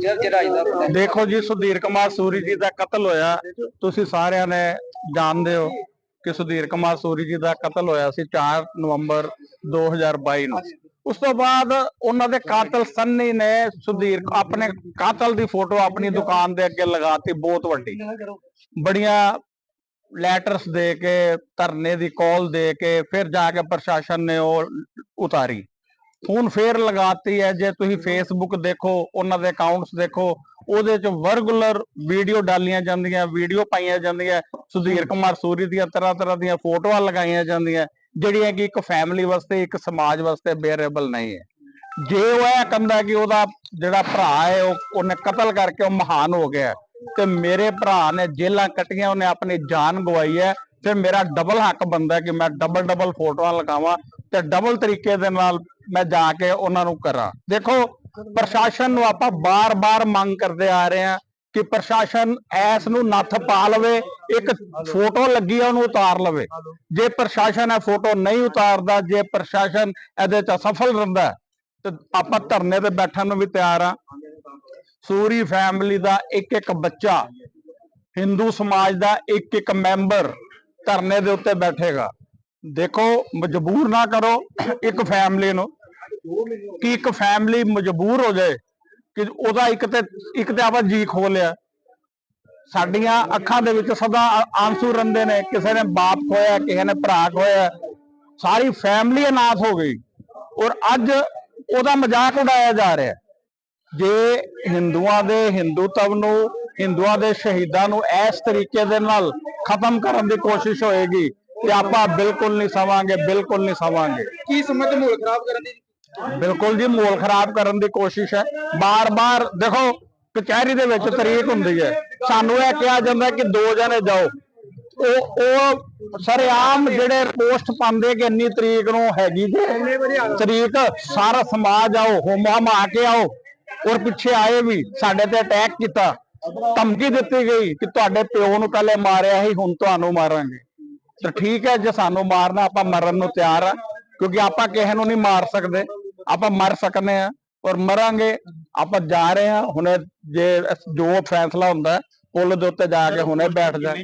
ਜੇਲ੍ਹ ਚੜਾਈ ਦਾ ਦੇਖੋ ਜੀ, ਸੁਧੀਰ ਕੁਮਾਰ ਸੂਰੀ ਜੀ ਦਾ ਕਤਲ ਹੋਇਆ। ਤੁਸੀਂ ਸਾਰਿਆਂ ਨੇ ਜਾਣਦੇ ਹੋ ਕਿ ਸੁਧੀਰ ਕੁਮਾਰ ਸੂਰੀ ਜੀ ਦਾ ਕਤਲ ਹੋਇਆ ਸੀ 4 ਨਵੰਬਰ 2022 ਨੂੰ। ਉਸ ਤੋਂ ਬਾਅਦ ਉਹਨਾਂ ਦੇ ਕਾਤਲ ਸੰਨੀ ਨੇ ਸੁਧੀਰ, ਆਪਣੇ ਕਾਤਲ ਦੀ ਫੋਟੋ ਆਪਣੀ ਦੁਕਾਨ ਦੇ ਅੱਗੇ ਲਗਾਤੀ, ਬਹੁਤ ਵੱਡੀ। ਬੜੀਆਂ ਲੈਟਰਸ ਦੇ ਕੇ, ਧਰਨੇ ਦੀ ਕਾਲ ਦੇ ਕੇ, ਫਿਰ ਜਾ ਕੇ ਪ੍ਰਸ਼ਾਸਨ ਨੇ ਉਹ ਉਤਾਰੀ। ਹੁਣ ਫੇਰ ਲਗਾਤੀ ਹੈ ਜੇ ਤੁਸੀਂ ਫੇਸਬੁੱਕ ਦੇਖੋ ਉਹਨਾਂ ਦੇ ਅਕਾਊਂਟਸ ਦੇਖੋ ਉਹਦੇ ਚ ਵਰਗੂਲਰ ਵੀਡੀਓ ਡਾਲੀਆਂ ਜਾਂਦੀਆਂ ਵੀਡੀਓ ਪਾਈਆਂ ਜਾਂਦੀਆਂ ਸੁਧੀਰ ਕੁਮਾਰ ਸੂਰੀ ਦੀਆਂ ਤਰ੍ਹਾਂ ਤਰ੍ਹਾਂ ਦੀਆਂ ਫੋਟੋਆਂ ਲਗਾਈਆਂ ਜਾਂਦੀਆਂ ਜਿਹੜੀਆਂ ਕਿ ਇੱਕ ਫੈਮਿਲੀ ਵਾਸਤੇ ਇੱਕ ਸਮਾਜ ਵਾਸਤੇ ਬੇਅਰੇਬਲ ਨਹੀਂ ਹੈ। ਜੇ ਉਹ ਇਹ ਕਹਿੰਦਾ ਕਿ ਉਹਦਾ ਜਿਹੜਾ ਭਰਾ ਹੈ ਉਹ ਉਹਨੇ ਕਤਲ ਕਰਕੇ ਉਹ ਮਹਾਨ ਹੋ ਗਿਆ ਤੇ ਮੇਰੇ ਭਰਾ ਨੇ ਜੇਲਾਂ ਕੱਟੀਆਂ ਉਹਨੇ ਆਪਣੀ ਜਾਨ ਗਵਾਈ ਹੈ ਤੇ ਮੇਰਾ ਡਬਲ ਹੱਕ ਬੰਦਾ ਕਿ ਮੈਂ ਡਬਲ ਡਬਲ ਫੋਟੋਆਂ ਲਗਾਵਾਂ ਤੇ ਡਬਲ ਤਰੀਕੇ ਦੇ ਨਾਲ ਮੈਂ ਜਾ ਕੇ ਉਹਨਾਂ ਨੂੰ ਕਰਾਂ। ਦੇਖੋ, ਪ੍ਰਸ਼ਾਸਨ ਨੂੰ ਆਪਾਂ ਬਾਰ-ਬਾਰ ਮੰਗ ਕਰਦੇ ਆ ਰਹੇ ਹਾਂ ਕਿ ਪ੍ਰਸ਼ਾਸਨ ਐਸ ਨੂੰ ਨੱਥ ਪਾ ਲਵੇ, ਇੱਕ ਫੋਟੋ ਲੱਗੀ ਆ ਉਹਨੂੰ ਉਤਾਰ ਲਵੇ। ਜੇ ਪ੍ਰਸ਼ਾਸਨ ਇਹ ਫੋਟੋ ਨਹੀਂ ਉਤਾਰਦਾ, ਜੇ ਪ੍ਰਸ਼ਾਸਨ ਇਹਦੇ ਚ ਅਸਫਲ ਰਹਿੰਦਾ ਤੇ ਆਪਾਂ ਧਰਨੇ ਤੇ ਬੈਠਣ ਨੂੰ ਵੀ ਤਿਆਰ ਆ ਸੂਰੀ ਫੈਮਿਲੀ ਦਾ ਇੱਕ ਇੱਕ ਬੱਚਾ, ਹਿੰਦੂ ਸਮਾਜ ਦਾ ਇੱਕ ਇੱਕ ਮੈਂਬਰ ਧਰਨੇ ਦੇ ਉੱਤੇ ਬੈਠੇਗਾ। ਦੇਖੋ, ਮਜਬੂਰ ਨਾ ਕਰੋ ਇੱਕ ਫੈਮਲੀ ਨੂੰ, ਕਿ ਇੱਕ ਫੈਮਿਲੀ ਮਜਬੂਰ ਹੋ ਜਾਏ, ਕਿ ਉਹਦਾ ਇੱਕ ਤੇ ਇੱਕ ਤੇ ਆਪਾਂ ਜੀ ਖੋ ਲਿਆ। ਸਾਡੀਆਂ ਅੱਖਾਂ ਦੇ ਵਿੱਚ ਸਦਾ ਆ- ਆਂਸੂ ਰਹਿੰਦੇ ਨੇ, ਕਿਸੇ ਨੇ ਬਾਪ ਖੋਇਆ ਕਿਸੇ ਨੇ ਭਰਾ ਖੋਇਆ ਸਾਰੀ ਫੈਮਿਲੀ ਅਨਾਥ ਹੋ ਗਈ। ਔਰ ਅੱਜ ਉਹਦਾ ਮਜ਼ਾਕ ਉਡਾਇਆ ਜਾ ਰਿਹਾ। ਜੇ ਹਿੰਦੂਆਂ ਦੇ ਹਿੰਦੂਤਵ ਨੂੰ, ਹਿੰਦੂਆਂ ਦੇ ਸ਼ਹੀਦਾਂ ਨੂੰ ਇਸ ਤਰੀਕੇ ਦੇ ਨਾਲ ਖਤਮ ਕਰਨ ਦੀ ਕੋਸ਼ਿਸ਼ ਹੋਏਗੀ ਤੇ ਆਪਾਂ ਬਿਲਕੁਲ ਨਹੀਂ ਸਵਾਂਗੇ ਬਿਲਕੁਲ ਨਹੀਂ ਸਵਾਂਗੇ। ਕੀ ਸਮਝ ਮਾਹੌਲ ਖਰਾਬ ਕਰਨ ਦੀ? ਬਿਲਕੁਲ ਜੀ ਮਾਹੌਲ ਖਰਾਬ ਕਰਨ ਦੀ ਕੋਸ਼ਿਸ਼ ਹੈ। ਬਾਰ-ਬਾਰ ਦੇਖੋ ਕਚਹਿਰੀ ਦੇ ਵਿੱਚ ਤਰੀਕ ਹੁੰਦੀ ਹੈ। ਸਾਨੂੰ ਇਹ ਕਿਹਾ ਜਾਂਦਾ ਕਿ ਦੋ ਜਣੇ ਜਾਓ। ਉਹ ਉਹ ਸਰੇਆਮ ਜਿਹੜੇ ਪੋਸਟ ਪਾਉਂਦੇ ਕਿ ਇੰਨੀ ਤਰੀਕ ਨੂੰ ਹੈਗੀ ਜੇ ਤਰੀਕ ਸਾਰਾ ਸਮਾਜ ਆਓ ਹੋਮਾ ਮਾ ਕੇ ਆਓ। ਔਰ ਪਿੱਛੇ ਆਏ ਵੀ ਸਾਡੇ ਤੇ ਅਟੈਕ ਕੀਤਾ। ਧਮਕੀ ਦਿੱਤੀ ਗਈ ਕਿ ਤੁਹਾਡੇ ਪਿਓ ਨੂੰ ਪਹਿਲੇ ਮਾਰਿਆ ਸੀ ਹੁਣ ਤੁਹਾਨੂੰ ਮਾਰਾਂਗੇ। ਤਾਂ ਠੀਕ ਹੈ ਜੇ ਸਾਨੂੰ ਮਾਰਨਾ ਆਪਾਂ ਮਰਨ ਨੂੰ ਤਿਆਰ ਆ ਕਿਉਂਕਿ ਆਪਾਂ ਕਿਸੇ ਨੂੰ ਨਹੀਂ ਮਾਰ ਸਕਦੇ। ਆਪਾਂ ਮਰ ਸਕਨੇ ਆ ਔਰ ਮਰਾਂਗੇ ਆਪਾਂ ਜਾ ਰਹੇ ਹਾਂ ਹੁਣੇ ਜੇ ਜੋ ਫੈਸਲਾ ਹੁੰਦਾ ਪੁੱਲ ਦੇ ਉੱਤੇ ਜਾ ਕੇ ਹੁਣੇ ਬੈਠ ਜਾ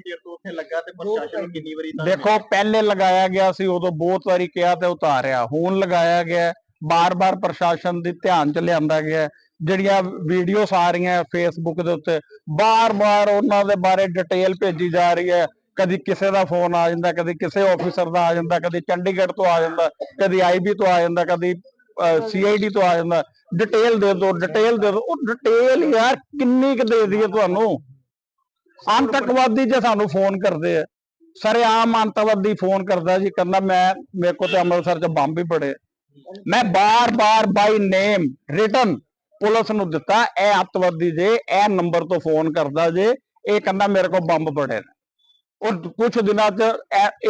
ਦੇਖੋ ਪਹਿਲੇ ਲਗਾਇਆ ਗਿਆ ਸੀ ਉਦੋਂ ਬਹੁਤ ਵਾਰੀ ਕਿਹਾ ਤੇ ਉਤਾਰਿਆ। ਹੁਣ ਲਗਾਇਆ ਗਿਆ ਬਾਰ-ਬਾਰ ਪ੍ਰਸ਼ਾਸਨ ਦੇ ਧਿਆਨ ਚ ਲਿਆਂਦਾ ਗਿਆ। ਜਿਹੜੀਆਂ ਵੀਡੀਓਸ ਆ ਰਹੀਆਂ ਫੇਸਬੁੱਕ ਦੇ ਉੱਤੇ ਬਾਰ-ਬਾਰ ਉਹਨਾਂ ਦੇ ਬਾਰੇ ਡਿਟੇਲ ਭੇਜੀ ਜਾ ਰਹੀ ਹੈ। ਕਦੀ ਕਿਸੇ ਦਾ ਫੋਨ ਆ ਜਾਂਦਾ ਕਦੀ ਕਿਸੇ ਆਫੀਸਰ ਦਾ ਆ ਜਾਂਦਾ ਕਦੀ ਚੰਡੀਗੜ੍ਹ ਤੋਂ ਆ ਜਾਂਦਾ ਕਦੀ ਆਈਬੀ ਤੋਂ ਆ ਜਾਂਦਾ ਕਦੀ ਸੀਆਈਡੀ ਤੋਂ ਆ ਜਾਂਦਾ। ਡਿਟੇਲ ਦੇ ਦਿਓ ਡਿਟੇਲ ਦੇ ਦਿਓ। ਉਹ ਡਿਟੇਲ ਯਾਰ ਕਿੰਨੀ ਕੁ ਦੇ ਦਈਏ ਤੁਹਾਨੂੰ? ਆਤੰਕਵਾਦੀ ਜੇ ਸਾਨੂੰ ਫੋਨ ਕਰਦੇ ਆ ਸਰੇਆਮ ਆਤੰਕਵਾਦੀ ਫੋਨ ਕਰਦਾ ਜੀ ਕਹਿੰਦਾ ਮੈਂ ਮੇਰੇ ਕੋਲ ਤੇ ਅੰਮ੍ਰਿਤਸਰ ਚ ਬੰਬ ਵੀ ਬੜੇ। ਮੈਂ ਬਾਰ-ਬਾਰ ਬਾਈ ਨੇਮ ਰਿਟਨ ਪੁਲਿਸ ਨੂੰ ਦਿੱਤਾ ਇਹ ਅੱਤਵਾਦੀ ਜੇ ਇਹ ਨੰਬਰ ਤੋਂ ਫੋਨ ਕਰਦਾ ਜੇ ਇਹ ਕਹਿੰਦਾ ਮੇਰੇ ਕੋਲ ਬੰਬ ਬੜੇ ਨੇ। ਉਹ ਕੁਝ ਦਿਨਾਂ ਚ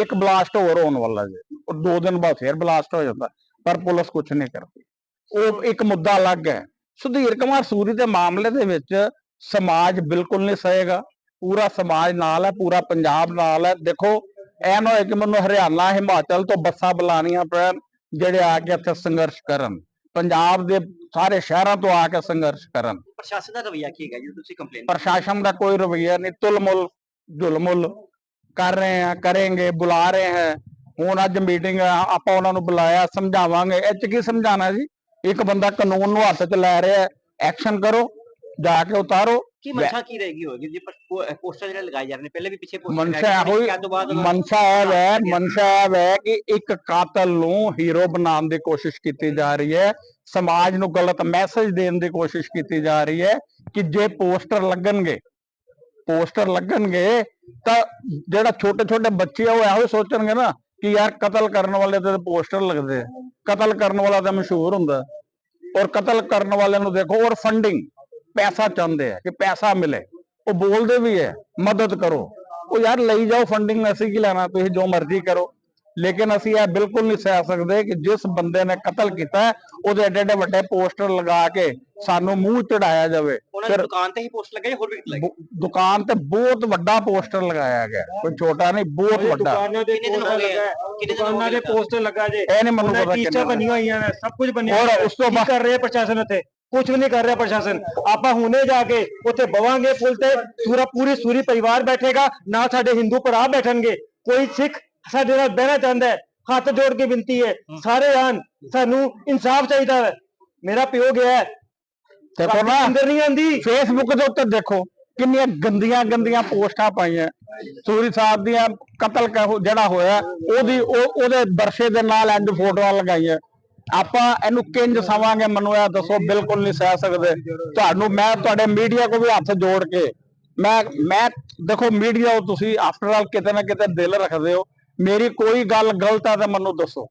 ਇੱਕ ਬਲਾਸਟ ਹੋਰ ਹੋਣ ਵਾਲਾ ਜੇ। ਉਹ ਦੋ ਦਿਨ ਬਾਅਦ ਫੇਰ ਬਲਾਸਟ ਹੋ ਜਾਂਦਾ ਪਰ ਪੁਲਿਸ ਕੁਝ ਨਹੀਂ ਕਰਦੀ। ਉਹ ਇੱਕ ਮੁੱਦਾ ਅਲੱਗ ਹੈ। ਸੁਧੀਰ ਕੁਮਾਰ ਸੂਰੀ ਦੇ ਮਾਮਲੇ ਦੇ ਵਿੱਚ ਸਮਾਜ ਬਿਲਕੁਲ ਨਹੀਂ ਸਹੇਗਾ। ਪੂਰਾ ਸਮਾਜ ਨਾਲ ਹੈ ਪੂਰਾ ਪੰਜਾਬ ਨਾਲ ਹੈ। ਦੇਖੋ ਐ ਨਾ ਹੋਏ ਕਿ ਮੈਨੂੰ ਹਰਿਆਣਾ ਹਿਮਾਚਲ ਤੋਂ ਬੱਸਾਂ ਬੁਲਾਣੀਆਂ ਪੈਣ ਜਿਹੜੇ ਆ ਕੇ ਇੱਥੇ ਸੰਘਰਸ਼ ਕਰਨ। ਪੰਜਾਬ ਦੇ ਸਾਰੇ ਸ਼ਹਿਰਾਂ ਤੋਂ ਆ ਕੇ ਸੰਘਰਸ਼ ਕਰਨ। ਪ੍ਰਸ਼ਾਸਨ ਦਾ ਰਵਈਆ ਕੀ ਹੈਗਾ ਜੀ? ਤੁਸੀਂ ਕੰਪਲੇਨ ਪ੍ਰਸ਼ਾਸਨ ਦਾ ਕੋਈ ਰਵੱਈਆ ਨਹੀਂ। ਤੁਲਮੁਲ ਝੁਲਮੁਲ ਕਰ ਰਹੇ ਆ ਕरेंगे ਬੁਲਾ ਰਹੇ ਹੈ। ਹੁਣ ਅੱਜ ਮੀਟਿੰਗ ਆਪਾਂ ਉਹਨਾਂ ਨੂੰ ਬੁਲਾਇਆ ਸਮਝਾਵਾਂਗੇ। ਇਹ ਚ ਕੀ ਸਮਝਾਣਾ ਜੀ? ਇੱਕ ਬੰਦਾ ਕਾਨੂੰਨ ਨੂੰ ਹੱਥ 'ਚ ਲੈ ਰਿਹਾ ਐਕਸ਼ਨ ਕਰੋ ਜਾ ਕੇ ਉਤਾਰੋ। ਕੀ ਮਨਸ਼ਾ ਕੀ ਰਹੇਗੀ ਹੋਏਗੀ? ਜੀ ਪੋਸਟਰ ਜਿਹੜੇ ਲਗਾਏ ਜਾ ਰਹੇ ਨੇ ਪਹਿਲੇ ਵੀ ਪਿੱਛੇ ਪੋਸਟਰ ਮਨਸ਼ਾ ਇਹੋ ਹੀ ਤੋਂ ਬਾਅਦ ਮਨਸ਼ਾ ਹੈ ਮਨਸ਼ਾ ਹੈ ਕਿ ਇੱਕ ਕਾਤਲ ਨੂੰ ਹੀਰੋ ਬਣਾਉਣ ਦੀ ਕੋਸ਼ਿਸ਼ ਕੀਤੀ ਜਾ ਰਹੀ ਹੈ। ਸਮਾਜ ਨੂੰ ਗਲਤ ਮੈਸੇਜ ਦੇਣ ਦੀ ਕੋਸ਼ਿਸ਼ ਕੀਤੀ ਜਾ ਰਹੀ ਹੈ ਕਿ ਜੇ ਪੋਸਟਰ ਲੱਗਣਗੇ ਪੋਸਟਰ ਲੱਗਣਗੇ, ਤਾਂ ਜਿਹੜਾ ਛੋਟੇ ਛੋਟੇ ਬੱਚੇ ਆ, ਉਹ ਇਹੋ ਸੋਚਣਗੇ ਨਾ ਕਿ ਯਾਰ ਕਤਲ ਕਰਨ ਵਾਲੇ ਤੇ ਪੋਸਟਰ ਲੱਗਦੇ ਆ। ਕਤਲ ਕਰਨ ਵਾਲਾ ਤਾਂ ਮਸ਼ਹੂਰ ਹੁੰਦਾ। ਔਰ ਕਤਲ ਕਰਨ ਵਾਲਿਆਂ ਨੂੰ ਦੇਖੋ, ਔਰ ਫੰਡਿੰਗ ਪੈਸਾ ਚਾਹੁੰਦੇ ਆ ਕਿ ਪੈਸਾ ਮਿਲੇ। ਉਹ ਬੋਲਦੇ ਵੀ ਹੈ ਮਦਦ ਕਰੋ। ਉਹ ਯਾਰ ਲਈ ਜਾਓ ਫੰਡਿੰਗ ਅਸੀਂ ਕੀ ਲੈਣਾ? ਤੁਸੀਂ ਜੋ ਮਰਜ਼ੀ ਕਰੋ। ਲੇਕਿਨ ਅਸੀਂ ਇਹ ਬਿਲਕੁਲ ਨਹੀਂ ਸਹਿ ਸਕਦੇ ਕਿ ਜਿਸ ਬੰਦੇ ਨੇ ਕਤਲ ਕੀਤਾ ਉਹਦੇ ਏਡੇ ਏਡੇ ਵੱਡੇ ਪੋਸਟਰ ਲਗਾ ਕੇ ਸਾਨੂੰ ਮੂੰਹ ਚੜਾਇਆ ਜਾਵੇ। ਉਹਨਾਂ ਦੀ ਦੁਕਾਨ ਤੇ ਹੀ ਪੋਸਟ ਲੱਗੇ ਹੋਰ ਵੀ ਲੱਗੇ? ਦੁਕਾਨ ਤੇ ਬਹੁਤ ਵੱਡਾ ਪੋਸਟਰ ਲਗਾਇਆ ਗਿਆ ਕੋਈ ਛੋਟਾ ਨਹੀਂ ਬਹੁਤ ਵੱਡਾ। ਦੁਕਾਨਾਂ ਦੇ ਕਿੰਨੇ ਦਿਨ ਹੋ ਗਏ? ਕਿੰਨੇ ਦਿਨ ਹੋ ਦੁਕਾਨਾਂ ਗਏ ਦੇ ਪੋਸਟਰ ਲੱਗਾ ਜੇ। ਇਹ ਨਹੀਂ ਮੈਨੂੰ ਉਹਨਾਂ ਪਤਾ ਟੀਚਾ ਕਿੰਨਾ ਬਣੀਆਂ ਹੋਈਆਂ ਨੇ ਸਭ ਕੁਝ ਬਣਿਆ ਔਰ। ਉਸ ਤੋਂ ਕੀ ਬਾਅਦ ਕਰ ਰਹੇ ਆ ਪ੍ਰਸ਼ਾਸਨ ਉੱਥੇ? ਕੁਝ ਵੀ ਨਹੀਂ ਕਰ ਰਿਹਾ ਪ੍ਰਸ਼ਾਸਨ। ਆਪਾਂ ਹੁਣੇ ਜਾ ਕੇ ਉੱਥੇ ਬਵਾਂਗੇ ਪੁਲ ਤੇ ਪੂਰਾ ਪੂਰੀ ਸੂਰੀ ਪਰਿਵਾਰ ਬੈਠੇਗਾ ਨਾਲ ਸਾਡੇ ਹਿੰਦੂ ਭਰਾ ਬੈਠਣਗੇ। ਕੋਈ ਸਿੱਖ ਸਾਡੇ ਨਾਲ ਬਹਿਣਾ ਚਾਹੁੰਦਾ ਹੈ ਹੱਥ ਜੋੜ ਕੇ ਬੇਨਤੀ ਹੈ ਸਾਰੇ ਆਣ ਸਾਨੂੰ ਇਨਸਾਫ ਚਾਹੀਦਾ ਹੈ। ਮੇਰਾ ਪਿਓ ਗਿਆ ਹੈ। ਦੇਖੋ ਨਾ ਅੰਦਰ ਨਹੀਂ ਆਂਦੀ ਫੇਸਬੁੱਕ ਦੇ ਉੱਤੇ ਦੇਖੋ ਕਿੰਨੀਆਂ ਗੰਦੀਆਂ ਗੰਦੀਆਂ ਪੋਸਟਾਂ ਪਾਈਆਂ। ਸੂਰੀ ਸਾਹਿਬ ਦੀਆਂ ਕਤਲ ਜਿਹੜਾ ਹੋਇਆ ਉਹਦੀ ਉਹ ਉਹਦੇ ਦਰਸ਼ੇ ਦੇ ਨਾਲ ਇੰਜ ਫੋਟੋਆਂ ਲਗਾਈਆਂ। ਆਪਾਂ ਇਹਨੂੰ ਕਿੰਜ ਸਵਾਂਗੇ ਮੈਨੂੰ ਇਹ ਦੱਸੋ ਬਿਲਕੁਲ ਨਹੀਂ ਸਹਿ ਸਕਦੇ। ਤੁਹਾਨੂੰ ਮੈਂ ਤੁਹਾਡੇ ਮੀਡੀਆ ਕੋ ਵੀ ਹੱਥ ਜੋੜ ਕੇ ਮੈਂ ਮੈਂ ਦੇਖੋ ਮੀਡੀਆ ਉਹ ਤੁਸੀਂ ਆਫਟਰ ਆਲ ਕਿਤੇ ਨਾ ਕਿਤੇ ਦਿਲ ਰੱਖਦੇ ਹੋ। ਮੇਰੀ ਕੋਈ ਗੱਲ ਗਲਤ ਹੈ ਤਾਂ ਮੈਨੂੰ ਦੱਸੋ।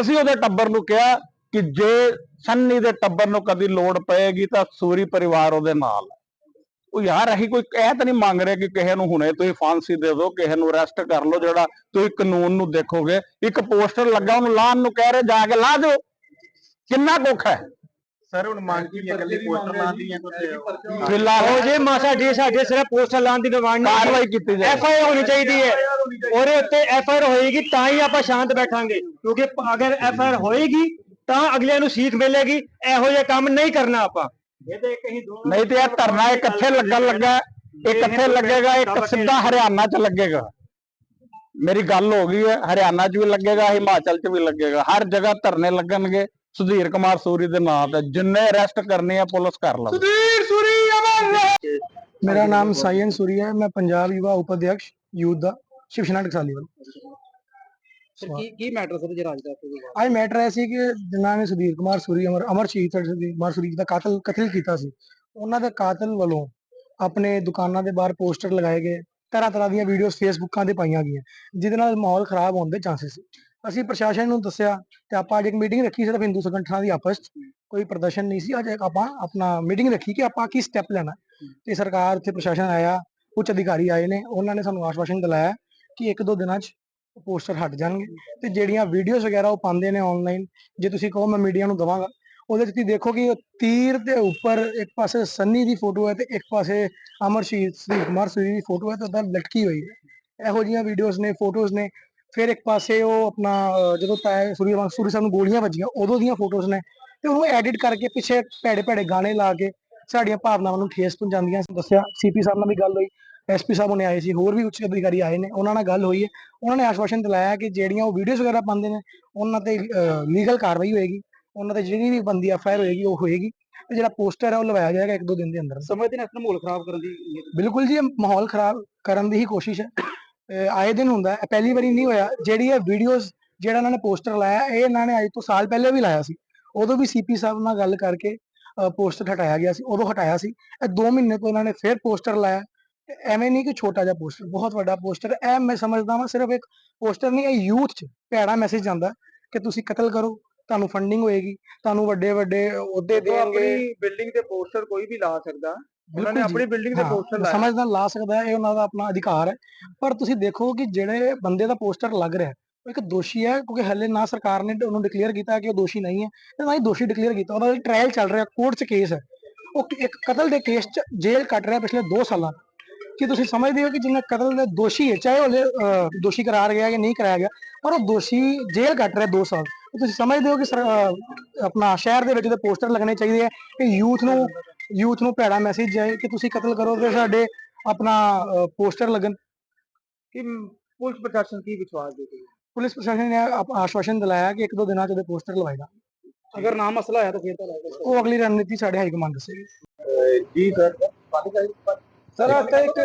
ਅਸੀਂ ਉਹਦੇ ਟੱਬਰ ਨੂੰ ਕਿਹਾ ਕਿ ਜੇ ਸੰਨੀ ਦੇ ਟੱਬਰ ਨੂੰ ਕਦੀ ਲੋੜ ਪਏਗੀ ਤਾਂ ਸੂਰੀ ਪਰਿਵਾਰ ਉਹਦੇ ਨਾਲ ਉਹ ਯਾਰ, ਅਸੀਂ ਕੋਈ ਇਹ ਤਾਂ ਨਹੀਂ ਮੰਗ ਰਹੇ ਕਿ ਕਿਸੇ ਨੂੰ ਹੁਣੇ ਤੁਸੀਂ ਫਾਂਸੀ ਦੇ ਦਿਓ, ਕਿਸੇ ਨੂੰ ਅਰੈਸਟ ਕਰ ਲਓ, ਜਿਹੜਾ ਤੁਸੀਂ ਕਾਨੂੰਨ ਨੂੰ ਦੇਖੋਗੇ। ਇੱਕ ਪੋਸਟਰ ਲੱਗਾ, ਉਹਨੂੰ ਲਾਣ ਨੂੰ ਕਹਿ ਰਹੇ, ਜਾ ਕੇ ਲਾ ਦਿਓ। ਕਿੰਨਾ ਕੁੱਖ ਹੈ। ਸਰ ਹੁਣ ਮੰਗ ਕੀ ਹੈ? ਕੱਲੀ ਪੋਸਟਰ ਲਾਉਂਦੀ ਹੈ ਕੁਝ ਫਿਲਹਾਲ ਉਹ ਜੇ ਮਾ ਸਾਡੇ ਸਾਡੇ ਸਿਰਫ ਪੋਸਟਰ ਲਾਉਣ ਦੀ ਡਿਮਾਂਡ ਨਹੀਂ ਕਾਰਵਾਈ ਕੀਤੀ ਜਾਏ। ਐਫ ਆਈ ਹੋਣੀ ਚਾਹੀਦੀ ਹੈ। ਉਹਦੇ ਉੱਤੇ ਐਫ ਆਈ ਹੋਏਗੀ ਤਾਂ ਹੀ ਆਪਾਂ ਸ਼ਾਂਤ ਬੈਠਾਂਗੇ। ਕਿਉਂਕਿ ਅਗਰ ਐਫ ਆਈ ਹੋਏਗੀ ਤਾਂ ਅਗਲਿਆਂ ਨੂੰ ਸੀਖ ਮਿਲੇਗੀ। ਇਹੋ ਜਿਹੇ ਕੰਮ ਨਹੀਂ ਕਰਨਾ ਆਪਾਂ। ਦੋ ਨਹੀਂ ਤੇ ਇਹ ਧਰਨਾ ਇਕੱਠੇ ਲੱਗਣ ਲੱਗਾ ਇਹ ਇਕੱਠੇ ਲੱਗੇਗਾ ਇੱਕ ਸਿੱਧਾ ਹਰਿਆਣਾ 'ਚ ਲੱਗੇਗਾ। ਮੇਰੀ ਗੱਲ ਹੋ ਗਈ ਹੈ ਹਰਿਆਣਾ 'ਚ ਵੀ ਲੱਗੇਗਾ ਹਿਮਾਚਲ 'ਚ ਵੀ ਲੱਗੇਗਾ। ਹਰ ਜਗ੍ਹਾ ਧਰਨੇ ਲੱਗਣਗੇ। ਸੁਧੀਰ ਕੁਮਾਰ ਸੂਰੀ ਦੇ ਨਾਂ ਤੇ ਜਿੰਨੇ ਅਰੈਸਟ ਕਰਨੇ ਆ ਪੁਲਿਸ ਕਰ ਲਵੇ ਸੁਧੀਰ ਸੂਰੀ ਅਮਰ ਮੇਰਾ ਨਾਮ ਸਾਇਨ ਸੂਰੀ ਹੈ ਮੈਂ ਪੰਜਾਬ ਯੁਵਾ ਉਪਾਧਿਆਕਸ਼ ਯੂਥ ਦਾ ਸ਼ਿਵ ਸੈਨਾ ਟਕਸਾਲੀ ਵੱਲ। ਸਰ ਕੀ ਕੀ ਮੈਟਰ ਸਰ ਜਿਹੜਾ ਅੱਜ ਦਾ ਇੱਥੇ ਹੋਇਆ? ਅੱਜ ਮੈਟਰ ਹੈ ਸੀ ਕਿ ਜਿਨ੍ਹਾਂ ਨੇ ਸੁਧੀਰ ਕੁਮਾਰ ਸੂਰੀ ਅਮਰ ਅਮਰ ਸ਼ਹੀਦ ਸਰ ਸੁਧੀਰ ਕੁਮਾਰ ਸੂਰੀ ਦਾ ਕਾਤਲ ਕਤਲ ਕੀਤਾ ਸੀ। ਉਹਨਾਂ ਦੇ ਕਾਤਲ ਵੱਲੋਂ ਆਪਣੇ ਦੁਕਾਨਾਂ ਦੇ ਬਾਹਰ ਪੋਸਟਰ ਲਗਾਏ ਗਏ ਤਰ੍ਹਾਂ ਤਰ੍ਹਾਂ ਦੀਆਂ ਵੀਡੀਓਜ਼ ਫੇਸਬੁੱਕਾਂ ਤੇ ਪਾਈਆਂ ਗਈਆਂ ਜਿਹਦੇ ਨਾਲ ਮਾਹੌਲ ਖਰਾਬ ਹੋਣ ਦੇ ਚਾਂਸਸ ਸੀ। ਅਸੀਂ ਪ੍ਰਸ਼ਾਸਨ ਨੂੰ ਦੱਸਿਆ ਤੇ ਆਪਾਂ ਅੱਜ ਇੱਕ ਮੀਟਿੰਗ ਰੱਖੀ ਸਿਰਫ ਹਿੰਦੂ ਸੰਗਠਨਾਂ ਦੀ ਆਪਸ 'ਚ, ਕੋਈ ਪ੍ਰਦਰਸ਼ਨ ਨਹੀਂ ਸੀ। ਅੱਜ ਇੱਕ ਆਪਾਂ ਆਪਣਾ ਮੀਟਿੰਗ ਰੱਖੀ ਕਿ ਆਪਾਂ ਕੀ ਸਟੈਪ ਲੈਣਾ। ਤੇ ਸਰਕਾਰ ਉੱਥੇ ਪ੍ਰਸ਼ਾਸਨ ਆਇਆ, ਉੱਚ ਅਧਿਕਾਰੀ ਆਏ ਨੇ, ਉਹਨਾਂ ਨੇ ਸਾਨੂੰ ਆਸ਼ਵਾਸਨ ਦਿਲਾਇਆ ਕਿ ਇੱਕ ਦੋ ਦਿਨਾਂ 'ਚ ਪੋਸਟਰ ਹਟ ਜਾਣਗੇ। ਤੇ ਜਿਹੜੀਆਂ ਵੀਡੀਓਜ਼ ਵਗੈਰਾ ਉਹ ਪਾਉਂਦੇ ਨੇ ਆਨਲਾਈਨ ਜੇ ਤੁਸੀਂ ਕਹੋ ਮੈਂ ਮੀਡੀਆ ਨੂੰ ਦਵਾਂਗਾ, ਉਹਦੇ 'ਚ ਤੁਸੀਂ ਦੇਖੋ ਕਿ ਤੀਰ ਦੇ ਉੱਪਰ ਇੱਕ ਪਾਸੇ ਸੰਨੀ ਦੀ ਫੋਟੋ ਹੈ ਤੇ ਇੱਕ ਪਾਸੇ ਅਮਰ ਸ਼ਹੀਦ ਸ੍ਰੀ ਕੁਮਾਰ ਸੂਰੀ ਦੀ ਫੋਟੋ ਹੈ ਤੇ ਉਹਦਾ ਲਟਕੀ ਹੋਈ ਹੈ। ਇਹੋ ਜਿਹੀਆਂ ਵੀਡੀਓਜ਼ ਨੇ ਫੋਟੋਜ਼ ਨੇ ਫਿਰ ਇੱਕ ਪਾਸੇ ਉਹ ਆਪਣਾ ਜਦੋਂ ਤਾਏ ਸੂਰੀ ਸੂਰੀ ਸਾਹਿਬ ਨੂੰ ਗੋਲੀਆਂ ਵੱਜੀਆਂ ਉਦੋਂ ਦੀਆਂ ਫੋਟੋਜ਼ ਨੇ ਤੇ ਉਹਨੂੰ ਐਡਿਟ ਕਰਕੇ ਪਿੱਛੇ ਭੈੜੇ ਭੈੜੇ ਗਾਣੇ ਲਾ ਕੇ ਸਾਡੀਆਂ ਭਾਵਨਾਵਾਂ ਨੂੰ ਠੇਸ ਪਹੁੰਚਾਉਂਦੀਆਂ ਦੱਸਿਆ ਸੀਪੀ ਸਾਹਿਬ ਨਾਲ ਵੀ ਗੱਲ ਹੋਈ ਐਸਪੀ ਸਾਹਿਬ ਉਹਨੇ ਆਏ ਸੀ ਹੋਰ ਵੀ ਉੱਚ ਅਧਿਕਾਰੀ ਆਏ ਨੇ ਉਹਨਾਂ ਨਾਲ ਗੱਲ ਹੋਈ ਹੈ। ਉਹਨਾਂ ਨੇ ਆਸ਼ਵਾਸਨ ਦਿਲਾਇਆ ਕਿ ਜਿਹੜੀਆਂ ਉਹ ਵੀਡੀਓਜ਼ ਵਗੈਰਾ ਪਾਉਂਦੇ ਨੇ ਉਹਨਾਂ ਤੇ ਲੀਗਲ ਕਾਰਵਾਈ ਹੋਏਗੀ ਉਹਨਾਂ ਤੇ ਜਿਹੜੀ ਵੀ ਬੰਦੀ ਐਫਆਈਆਰ ਹੋਏਗੀ ਉਹ ਹੋਏਗੀ ਤੇ ਜਿਹੜਾ ਪੋਸਟਰ ਹੈ ਉਹ ਲਵਾਇਆ ਜਾਏਗਾ ਇੱਕ ਦੋ ਦਿਨ ਦੇ ਅੰਦਰ। ਸਮਝਦੇ ਨੇ ਇਸ ਮਾਹੌਲ ਖਰਾਬ ਕਰਨ ਦੀ ਬਿਲਕੁਲ ਜੀ ਮਾਹੌਲ ਖਰਾਬ ਕਰਨ ਦੀ ਹੀ ਕੋਸ਼ਿਸ਼ ਹੈ। ਆਏ ਦਿਨ ਹੁੰਦਾ ਹੈ ਪਹਿਲੀ ਵਾਰੀ ਨਹੀਂ ਹੋਇਆ। ਜਿਹੜੀ ਇਹ ਵੀਡੀਓਜ਼ ਜਿਹੜਾ ਇਹਨਾਂ ਨੇ ਪੋਸਟਰ ਲਾਇਆ ਇਹ ਇਹਨਾਂ ਨੇ ਅੱਜ ਤੋਂ ਸਾਲ ਪਹਿਲੇ ਵੀ ਲਾਇਆ ਸੀ। ਉਦੋਂ ਵੀ ਸੀਪੀ ਸਾਹਿਬ ਨਾਲ ਗੱਲ ਕਰਕੇ ਪੋਸਟਰ ਹਟਾਇਆ ਗਿਆ ਸੀ ਉਦੋਂ ਹਟਾਇਆ ਸੀ। ਇਹ 2 ਮਹੀਨੇ ਤੋਂ ਇਹਨਾਂ ਨੇ ਫਿਰ ਪੋਸਟਰ ਲਾਇਆ। ਐਵੇਂ ਨਹੀਂ ਕਿ ਛੋਟਾ ਜਿਹਾ ਪੋਸਟਰ ਬਹੁਤ ਵੱਡਾ ਪੋਸਟਰ ਇਹ ਮੈਂ ਸਮਝਦਾ ਹਾਂ ਸਿਰਫ ਇੱਕ ਪੋਸਟਰ ਨਹੀਂ ਇਹ ਯੂਥ 'ਚ ਭੈੜਾ ਮੈਸੇਜ ਜਾਂਦਾ ਕਿ ਤੁਸੀਂ ਕਤਲ ਕਰੋ ਤੁਹਾਨੂੰ ਫੰਡਿੰਗ ਹੋਏਗੀ ਤੁਹਾਨੂੰ ਵੱਡੇ ਵੱਡੇ ਅਹੁਦੇ ਦੇਣਗੇ। ਆਪਣੀ ਬਿਲਡਿੰਗ ਤੇ ਪੋਸਟਰ ਕੋਈ ਵੀ ਲਾ ਸਕਦਾ। ਉਹਨਾਂ ਨੇ। ਆਪਣੀ ਬਿਲਡਿੰਗ ਤੇ ਹਾਂ, ਪੋਸਟਰ ਲਾਇਆ ਸਮਝਦਾ ਲਾ ਸਕਦਾ ਹੈ ਇਹ ਉਹਨਾਂ ਦਾ ਆਪਣਾ ਅਧਿਕਾਰ ਹੈ। ਪਰ ਤੁਸੀਂ ਦੇਖੋ ਕਿ ਜਿਹੜੇ ਬੰਦੇ ਦਾ ਪੋਸਟਰ ਲੱਗ ਰਿਹਾ ਉਹ ਇੱਕ ਦੋਸ਼ੀ ਹੈ ਕਿਉਂਕਿ ਹਲੇ ਨਾ ਸਰਕਾਰ ਨੇ ਉਹਨੂੰ ਡਿਕਲੇਅਰ ਕੀਤਾ ਕਿ ਉਹ ਦੋਸ਼ੀ ਨਹੀਂ ਹੈ ਤੇ ਨਾ ਹੀ ਦੋਸ਼ੀ ਡਿਕਲੇਅਰ ਕੀਤਾ। ਉਹਦਾ ਟ੍ਰਾਇਲ ਚੱਲ ਰਿਹਾ ਕੋਰਟ 'ਚ ਕੇਸ ਹੈ। ਉਹ ਇੱਕ ਕਤਲ ਦੇ ਕੇਸ 'ਚ ਜੇਲ੍ਹ ਕੱਟ ਰਿਹਾ ਪਿਛਲੇ 2 ਸਾਲਾਂ ਤੋਂ। ਕੀ ਤੁਸੀਂ ਸਮਝਦੇ ਹੋ ਕਿ ਜਿੰਨਾ ਕਤਲ ਦੇ ਦੋਸ਼ੀ ਹੈ ਚਾਹੇ ਉਹ ਦੋਸ਼ੀ ਕਰਾਰ ਗਿਆ ਜਾਂ ਨਹੀਂ ਕਰਾਇਆ ਗਿਆ ਪਰ ਉਹ ਦੋਸ਼ੀ ਜੇਲ੍ਹ ਕੱਟ ਰਿਹਾ 2 ਸਾਲ ਤੇ? ਤੁਸੀਂ ਸਮਝਦੇ ਹੋ ਕਿ ਆਪਣਾ ਸ਼ਹਿਰ ਦੇ ਵਿੱਚ ਦੇ ਪੋਸਟਰ ਲੱਗਣੇ ਚਾਹੀਦੇ ਹੈ ਕਿ ਯੂਥ ਨੂੰ ਯੂਥ ਨੂੰ ਭੈੜਾ ਮੈਸੇਜ ਜਾਏ ਕਿ ਤੁਸੀਂ ਕਤਲ ਕਰੋ ਤੇ ਸਾਡੇ ਆਪਣਾ ਪੋਸਟਰ ਲੱਗਣ। ਕਿ ਪੁਲਿਸ ਪ੍ਰਸ਼ਾਸਨ ਕੀ ਵਿਸ਼ਵਾਸ ਦੇ ਰਹੀ ਪੁਲਿਸ ਪ੍ਰਸ਼ਾਸਨ ਨੇ ਆਸ਼ਵਾਸਨ ਦਿਲਾਇਆ ਕਿ ਇੱਕ ਦੋ ਦਿਨਾਂ ਚ ਉਹਦੇ ਪੋਸਟਰ ਲਵਾਏਗਾ ਅਗਰ ਨਾ ਮਸਲਾ ਹੋਇਆ ਤਾਂ ਫਿਰ ਤਾਂ ਉਹ ਅਗਲੀ ਰਣਨੀਤੀ ਸਾਡੇ ਹਾਈ ਕਮਾਂਡ ਦੱਸੇਗੀ। ਜੀ ਸਰ ਸਰ ਇੱਥੇ ਇੱਕ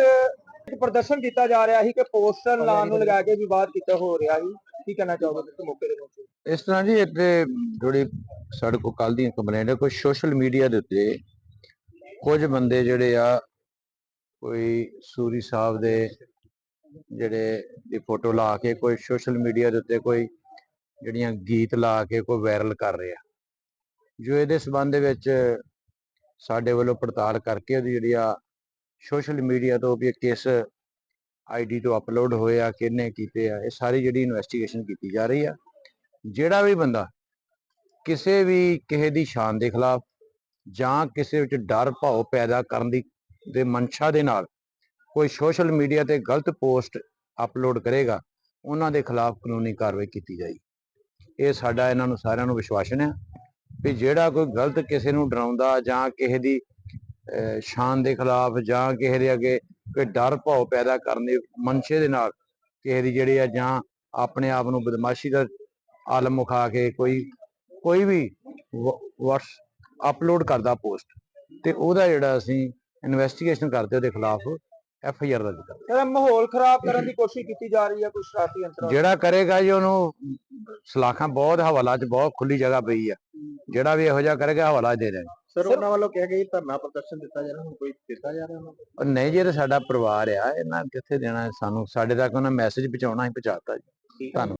ਇੱਕ ਪ੍ਰਦਰਸ਼ਨ ਕੀਤਾ ਜਾ ਰਿਹਾ ਸੀ ਕਿ ਪੋਸਟਰ ਲਾਉਣ ਨੂੰ ਲਗਾ ਕੇ ਵਿਵਾਦ ਕੀਤਾ ਹੋ ਰਿਹਾ ਸੀ। ਕੀ ਕਹਿਣਾ ਚਾਹੋਗੇ ਤੁਸੀਂ ਮੌਕੇ ਦੇ ਇਸ ਤਰ੍ਹਾਂ ਜੀ ਇੱਥੇ ਥੋੜੀ ਸਾਡੇ ਕੋਲ ਕੱਲ ਦੀਆਂ ਕੰਪਲੇਂਟ ਹੈ। ਕੋਈ ਸੋਸ਼ਲ ਮੀਡੀਆ ਦੇ ਉੱਤੇ ਕੁਝ ਬੰਦੇ ਜਿਹੜੇ ਆ, ਕੋਈ ਸੂਰੀ ਸਾਹਿਬ ਦੇ ਜਿਹੜੇ ਦੀ ਫੋਟੋ ਲਾ ਕੇ, ਕੋਈ ਸੋਸ਼ਲ ਮੀਡੀਆ ਦੇ ਉੱਤੇ ਕੋਈ ਜਿਹੜੀਆਂ ਗੀਤ ਲਾ ਕੇ, ਕੋਈ ਵਾਇਰਲ ਕਰ ਰਿਹਾ। ਜੋ ਇਹਦੇ ਸਬੰਧ ਦੇ ਵਿੱਚ ਸਾਡੇ ਵੱਲੋਂ ਪੜਤਾਲ ਕਰਕੇ ਉਹਦੀ ਜਿਹੜੀ ਆ ਸੋਸ਼ਲ ਮੀਡੀਆ ਤੋਂ ਵੀ ਇਹ ਕਿਸ ਆਈਡੀ ਤੋਂ ਅਪਲੋਡ ਹੋਏ ਆ, ਕਿਹਨੇ ਕੀਤੇ ਆ, ਇਹ ਸਾਰੀ ਜਿਹੜੀ ਇਨਵੈਸਟੀਗੇਸ਼ਨ ਕੀਤੀ ਜਾ ਰਹੀ ਆ। ਜਿਹੜਾ ਵੀ ਬੰਦਾ ਕਿਸੇ ਵੀ ਕਿਸੇ ਦੀ ਸ਼ਾਨ ਦੇ ਖਿਲਾਫ ਜਾਂ ਕਿਸੇ ਵਿੱਚ ਡਰ ਭਾਵ ਪੈਦਾ ਕਰਨ ਦੀ, ਦੇ ਮਨਸ਼ਾ ਦੇ ਨਾਲ ਕੋਈ ਸੋਸ਼ਲ ਮੀਡੀਆ ਤੇ ਗਲਤ ਪੋਸਟ ਅਪਲੋਡ ਕਰੇਗਾ, ਉਹਨਾਂ ਦੇ ਖਿਲਾਫ ਕਾਨੂੰਨੀ ਕਾਰਵਾਈ ਕੀਤੀ ਜਾਏਗੀ। ਇਹ ਸਾਡਾ ਇਹਨਾਂ ਨੂੰ ਸਾਰਿਆਂ ਨੂੰ ਵਿਸ਼ਵਾਸਨ ਹੈ ਵੀ ਜਿਹੜਾ ਕੋਈ ਗਲਤ ਕਿਸੇ ਨੂੰ ਡਰਾਉਂਦਾ ਜਾਂ ਕਿਸੇ ਦੀ ਸ਼ਾਨ ਦੇ ਖਿਲਾਫ ਜਾਂ ਕਿਸੇ ਦੇ ਅੱਗੇ ਕੋਈ ਡਰ ਭਾਵ ਪੈਦਾ ਕਰਨ ਦੇ ਮਨਸ਼ੇ ਦੇ ਨਾਲ ਕਿਸੇ ਦੀ ਜਿਹੜੀ ਆ ਜਾਂ ਆਪਣੇ ਆਪ ਨੂੰ ਬਦਮਾਸ਼ੀ ਦਾ ਆਲਮ ਮੁਖਾ ਕੇ ਕੋਈ ਕੋਈ ਵੀ ਵਟਸ ਅਪਲੋਡ ਕਰਦਾ ਪੋਸਟ ਤੇ ਉਹਦਾ ਜਿਹੜਾ ਅਸੀਂ ਇਨਵੈਸਟੀਗੇਸ਼ਨ ਕਰਦੇ ਉਹਦੇ ਖਿਲਾਫ ਐਫ ਆਈ ਆਰ ਦਰਜ ਕਰਦੇ। ਸਰ ਮਾਹੌਲ ਖਰਾਬ ਕਰਨ ਦੀ ਕੋਸ਼ਿਸ਼ ਕੀਤੀ ਜਾ ਰਹੀ ਹੈ ਕੁਝ ਸ਼ਰਾਰਤੀ ਅੰਤਰਾਂ ਜਿਹੜਾ ਕਰੇਗਾ ਜੀ ਉਹਨੂੰ ਸਲਾਖਾਂ ਬਹੁਤ ਹਵਾਲਾ 'ਚ ਬਹੁਤ ਖੁੱਲੀ ਜਗ੍ਹਾ ਪਈ ਆ। ਜਿਹੜਾ ਵੀ ਇਹੋ ਜਿਹਾ ਕਰੇਗਾ ਹਵਾਲਾ ਦੇ ਦੇਣ। ਸਰ ਉਹਨਾਂ ਵੱਲੋਂ ਕਿਹਾ ਗਿਆ ਧਰਨਾ ਪ੍ਰਦਰਸ਼ਨ ਦਿੱਤਾ ਜਾ ਰਿਹਾ ਹੁਣ ਕੋਈ ਦਿੱਤਾ ਜਾ ਰਿਹਾ ਉਹਨਾਂ ਨੂੰ? ਨਹੀਂ ਜੀ ਇਹ ਸਾਡਾ ਪਰਿਵਾਰ ਆ ਇਹਨਾਂ ਕਿੱਥੇ ਦੇਣਾ ਸਾਨੂੰ? ਸਾਡੇ ਤੱਕ ਉਹਨਾਂ ਮੈਸੇਜ ਪਹੁੰਚਾਉਣਾ ਹੀ ਪਹੁੰਚਾਤਾ ਜੀ। ਧੰਨਵਾਦ।